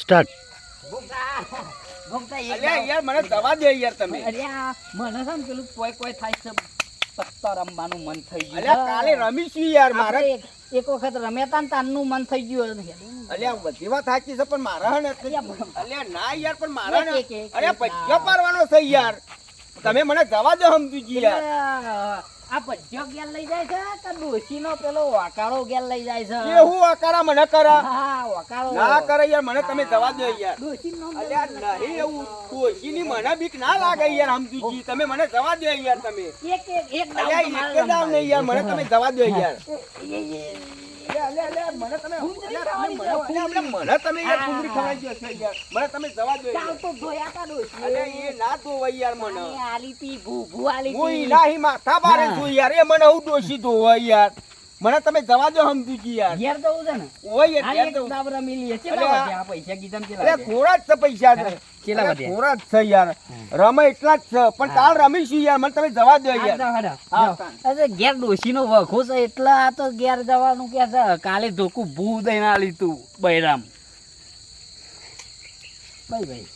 Start ભૂખતા ભૂખતા એક અલ્યા યાર મને દવા દે યાર તમે. અરે મને છે ને પેલું કોઈ કોઈ થાય છે પત્તા રમવાનું મન થઈ ગયું. અલ્યા કાલે રમીશું યાર મારે એક વખત રમેતા તા ને તારનું મન થઈ ગયું અલ્યા બધી વાત સાચી છે પણ મારા ને અલ્યા, અલ્યા ના યાર પણ મારા ને અલ્યા પૈસા ના. પાડવાનો છે યાર. તમે મને જવા દો સમજી ગયા આ પજ્જો ગેલ લઈ જાય છે કે ડોશીનો પેલો વાકાળો ગેલ લઈ જાય છે? એ હું આકારા મને કરા. હા વાકાળો. ના કરે યાર મને તમે જવા દો યાર. ડોશીનો અલ્યા નહીં એવું ડોશીની મને બીક ના લાગે યાર સમજુજી તમે મને જવા દો યાર તમે. એક એક એક દાવ અલ્યા તમારે એક દાવ નહીં યાર મને તમે જવા દો યાર. મને તમે મને- તમે યાર કુંદરી ખવડાવી દો છો યાર. મને તમે જવા દો યાર તો ધોયા કા ડોશી. અલ્યા એ ના ધોવાય યાર મને. આલી તી, ભૂભુ આલી હું તી. ઈલાહી માથા બારે હા. યાર. એ મને હું દોષી ધોવાય યાર. મને તમે જવા દો સમજુજી યાર. ઘેર જવું છે ને? ઓય એક તો દાવ રમી લઈએ. અલ્યા, આ પૈસા? કીધા ને અરે થોડા જ છે પૈસા છે. અલ્યા, વધ્યા? થોડા જ છે યાર. રમે એટલા જ છે. પણ કાલ રમીશું યાર? મને તમે જવા દો યાર. અરે ઘેર ડોશીનો વખો છે એટલા આ તો ઘેર જવાનું કે છે. કાલે ધોકું ભૂ દઈને આલી તું બૈરામ. ભાઈ ભાઈ.